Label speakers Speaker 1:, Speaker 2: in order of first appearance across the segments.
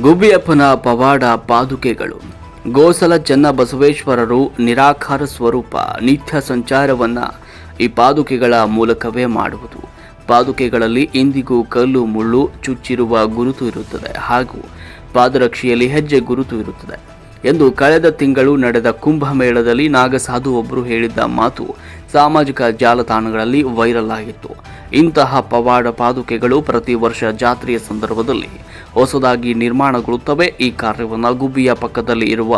Speaker 1: ಗುಬ್ಬಿಯಪ್ಪನ ಪವಾಡ ಪಾದುಕೆಗಳು. ಗೋಸಲ ಚೆನ್ನಬಸವೇಶ್ವರರು ನಿರಾಕಾರ ಸ್ವರೂಪ ನಿತ್ಯ ಸಂಚಾರವನ್ನ ಈ ಪಾದುಕೆಗಳ ಮೂಲಕವೇ ಮಾಡುವುದು. ಪಾದುಕೆಗಳಲ್ಲಿ ಇಂದಿಗೂ ಕಲ್ಲು, ಮುಳ್ಳು ಚುಚ್ಚಿರುವ ಗುರುತು ಇರುತ್ತದೆ ಹಾಗೂ ಪಾದರಕ್ಷೆಯಲ್ಲಿ ಹೆಜ್ಜೆ ಗುರುತು ಇರುತ್ತದೆ. ಎಂದು ಕಳೆದ ತಿಂಗಳು ನಡೆದ ಕುಂಭಮೇಳದಲ್ಲಿ ನಾಗಸಾಧು ಒಬ್ಬರು ಹೇಳಿದ್ದ ಮಾತು ಸಾಮಾಜಿಕ ಜಾಲತಾಣಗಳಲ್ಲಿ ವೈರಲ್ ಆಗಿತ್ತು. ಇಂತಹ ಪವಾಡ ಪಾದುಕೆಗಳು ಪ್ರತಿ ವರ್ಷ ಜಾತ್ರೆಯ ಸಂದರ್ಭದಲ್ಲಿ ಹೊಸದಾಗಿ ನಿರ್ಮಾಣಗೊಳ್ಳುತ್ತವೆ. ಈ ಕಾರ್ಯವನ್ನು ಗುಬ್ಬಿಯ ಪಕ್ಕದಲ್ಲಿ ಇರುವ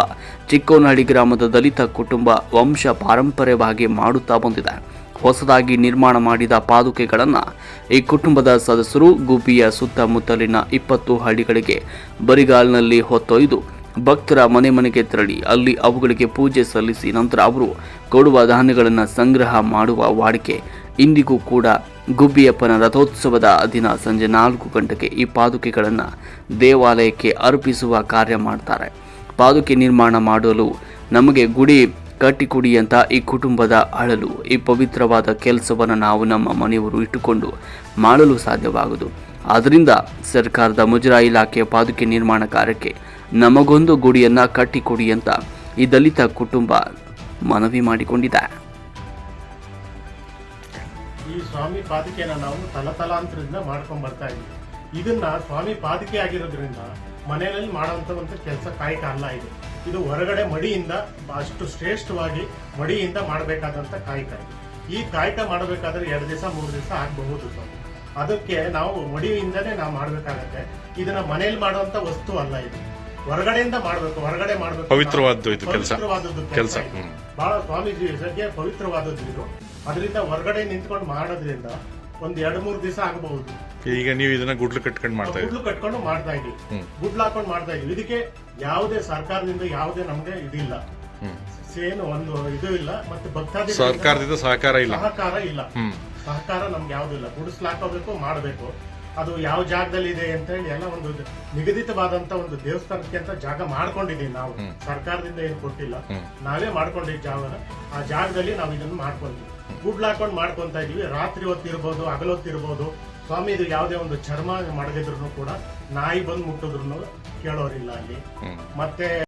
Speaker 1: ಚಿಕ್ಕೋನಹಳ್ಳಿ ಗ್ರಾಮದ ದಲಿತ ಕುಟುಂಬ ವಂಶ ಪಾರಂಪರ್ಯವಾಗಿ ಮಾಡುತ್ತಾ ಬಂದಿದೆ. ಹೊಸದಾಗಿ ನಿರ್ಮಾಣ ಮಾಡಿದ ಪಾದುಕೆಗಳನ್ನು ಈ ಕುಟುಂಬದ ಸದಸ್ಯರು ಗುಬ್ಬಿಯ ಸುತ್ತಮುತ್ತಲಿನ ಇಪ್ಪತ್ತು ಹಳ್ಳಿಗಳಿಗೆ ಬರಿಗಾಲಿನಲ್ಲಿ ಹೊತ್ತೊಯ್ದು ಭಕ್ತರ ಮನೆ ಮನೆಗೆ ತೆರಳಿ ಅಲ್ಲಿ ಅವುಗಳಿಗೆ ಪೂಜೆ ಸಲ್ಲಿಸಿ ನಂತರ ಅವರು ಕೊಡುವ ಧಾನ್ಯಗಳನ್ನು ಸಂಗ್ರಹ ಮಾಡುವ ವಾಡಿಕೆ ಇಂದಿಗೂ ಕೂಡ ಗುಬ್ಬಿಯಪ್ಪನ ರಥೋತ್ಸವದ ದಿನ ಸಂಜೆ ನಾಲ್ಕು ಗಂಟೆಗೆ ಈ ಪಾದುಕೆಗಳನ್ನು ದೇವಾಲಯಕ್ಕೆ ಅರ್ಪಿಸುವ ಕಾರ್ಯ ಮಾಡ್ತಾರೆ. ಪಾದುಕೆ ನಿರ್ಮಾಣ ಮಾಡಲು ನಮಗೆ ಗುಡಿ ಕಟ್ಟಿಕೊಡಿ ಅಂತ ಈ ಕುಟುಂಬದ ಅಳಲು, ಈ ಪವಿತ್ರವಾದ ಕೆಲಸವನ್ನು ನಾವು ನಮ್ಮ ಮನೆಯವರು ಇಟ್ಟುಕೊಂಡು ಮಾಡಲು ಸಾಧ್ಯವಾಗದು ಆದ್ದರಿಂದ ಸರ್ಕಾರದ ಮುಜರಾಯಿ ಇಲಾಖೆಯ ಪಾದುಕೆ ನಿರ್ಮಾಣ ಕಾರ್ಯಕ್ಕೆ ನಮಗೊಂದು ಗುಡಿಯನ್ನು ಕಟ್ಟಿಕೊಡಿ ಅಂತ ಈ ದಲಿತ ಕುಟುಂಬ ಮನವಿ ಮಾಡಿಕೊಂಡಿದೆ.
Speaker 2: ಸ್ವಾಮಿ ಪಾದಿಕೆನ ನಾವು ತಲತಲಾಂತರದಿಂದ ಮಾಡ್ಕೊಂಡ್ ಬರ್ತಾ ಇದ್ವಿ ಇದನ್ನ ಸ್ವಾಮಿ ಪಾದಿಕೆ ಆಗಿರೋದ್ರಿಂದ ಮನೆಯಲ್ಲಿ ಮಾಡುವಂತ ಒಂದು ಕೆಲಸ ಕಾಯಕ ಅಲ್ಲ ಇದು. ಇದು ಹೊರಗಡೆ ಮಡಿಯಿಂದ ಅಷ್ಟು ಶ್ರೇಷ್ಠವಾಗಿ ಮಡಿಯಿಂದ ಮಾಡಬೇಕಾದಂತ ಕಾಯಕ ಈ ಕಾಯಕ ಮಾಡಬೇಕಾದ್ರೆ ಎರಡು ದಿವಸ ಮೂರು ದಿವಸ ಆಗಬಹುದು ಸ್ವಾಮಿ. ಅದಕ್ಕೆ ನಾವು ಮಡಿಯಿಂದನೇ ನಾವು ಮಾಡಬೇಕಾಗತ್ತೆ. ಇದನ್ನ ಮನೆಯಲ್ಲಿ ಮಾಡುವಂತ ವಸ್ತು ಅಲ್ಲ ಇದು. ಹೊರಗಡೆಯಿಂದ ಮಾಡಬೇಕು ಹೊರಗಡೆ ಮಾಡಬೇಕು. ಪವಿತ್ರವಾದದ್ದು
Speaker 3: ಕೆಲಸ.
Speaker 2: ಬಹಳ ಸ್ವಾಮೀಜಿ ಪವಿತ್ರವಾದದ್ದು ಇದು. ಅದರಿಂದ ಹೊರಗಡೆ ನಿಂತ್ಕೊಂಡು ಮಾಡೋದ್ರಿಂದ ಒಂದ್ ಎರಡ್ ಮೂರ್ ದಿವಸ ಆಗಬಹುದು.
Speaker 3: ಈಗ ನೀವು ಇದನ್ನ ಗುಡ್ಲು ಕಟ್ಕೊಂಡು ಮಾಡ್ತಾ ಇದ್ದೀವಿ
Speaker 2: ಗುಡ್ಲು ಕಟ್ಕೊಂಡು ಮಾಡ್ತಾ ಇದೀವಿ. ಗುಡ್ಲು ಹಾಕೊಂಡು ಮಾಡ್ತಾ ಇದೀವಿ ಇದಕ್ಕೆ ಯಾವುದೇ ಸರ್ಕಾರದಿಂದ ಯಾವುದೇ ನಮ್ಗೆ ಇದಿಲ್ಲ. ಏನು ಒಂದು ಇದು ಇಲ್ಲ ಮತ್ತೆ ಭಕ್ತಾದಿ
Speaker 3: ಸರ್ಕಾರದಿಂದ ಸಹಕಾರ ಇಲ್ಲ.
Speaker 2: ಸಹಕಾರ ಇಲ್ಲ. ಸಹಕಾರ ನಮ್ಗೆ ಯಾವ್ದು ಇಲ್ಲ. ಗುಡಿಸ್ಲಾಕೋಬೇಕು ಮಾಡಬೇಕು. ಅದು ಯಾವ ಜಾಗದಲ್ಲಿ ಇದೆ ಅಂತ ಹೇಳಿ ಎಲ್ಲ ಒಂದು ನಿಗದಿತವಾದಂತ ಒಂದು ದೇವಸ್ಥಾನಕ್ಕೆ ಅಂತ ಜಾಗ ಮಾಡ್ಕೊಂಡಿದ್ದೀವಿ ನಾವು. ಸರ್ಕಾರದಿಂದ ಏನು ಕೊಟ್ಟಿಲ್ಲ. ನಾವೇ ಮಾಡ್ಕೊಂಡಿದ್ದ ಜಾಗ ಆ ಜಾಗದಲ್ಲಿ ನಾವು ಇದನ್ನ ಮಾಡ್ಕೊಂತೀವಿ ಗುಡ್ಲು ಹಾಕೊಂಡು ಮಾಡ್ಕೊಂತ ಇದೀವಿ ರಾತ್ರಿ ಹೊತ್ತಿರ್ಬೋದು ಹಗಲೊತ್ತಿರ್ಬೋದು ಸ್ವಾಮಿ ಇದು ಯಾವುದೇ ಒಂದು ಚರ್ಮ ಮಡಗಿದ್ರು ಕೂಡ ನಾಯಿ ಬಂದು ಮುಟ್ಟಿದ್ರು ಕೇಳೋರಿಲ್ಲ ಅಲ್ಲಿ. ಮತ್ತೆ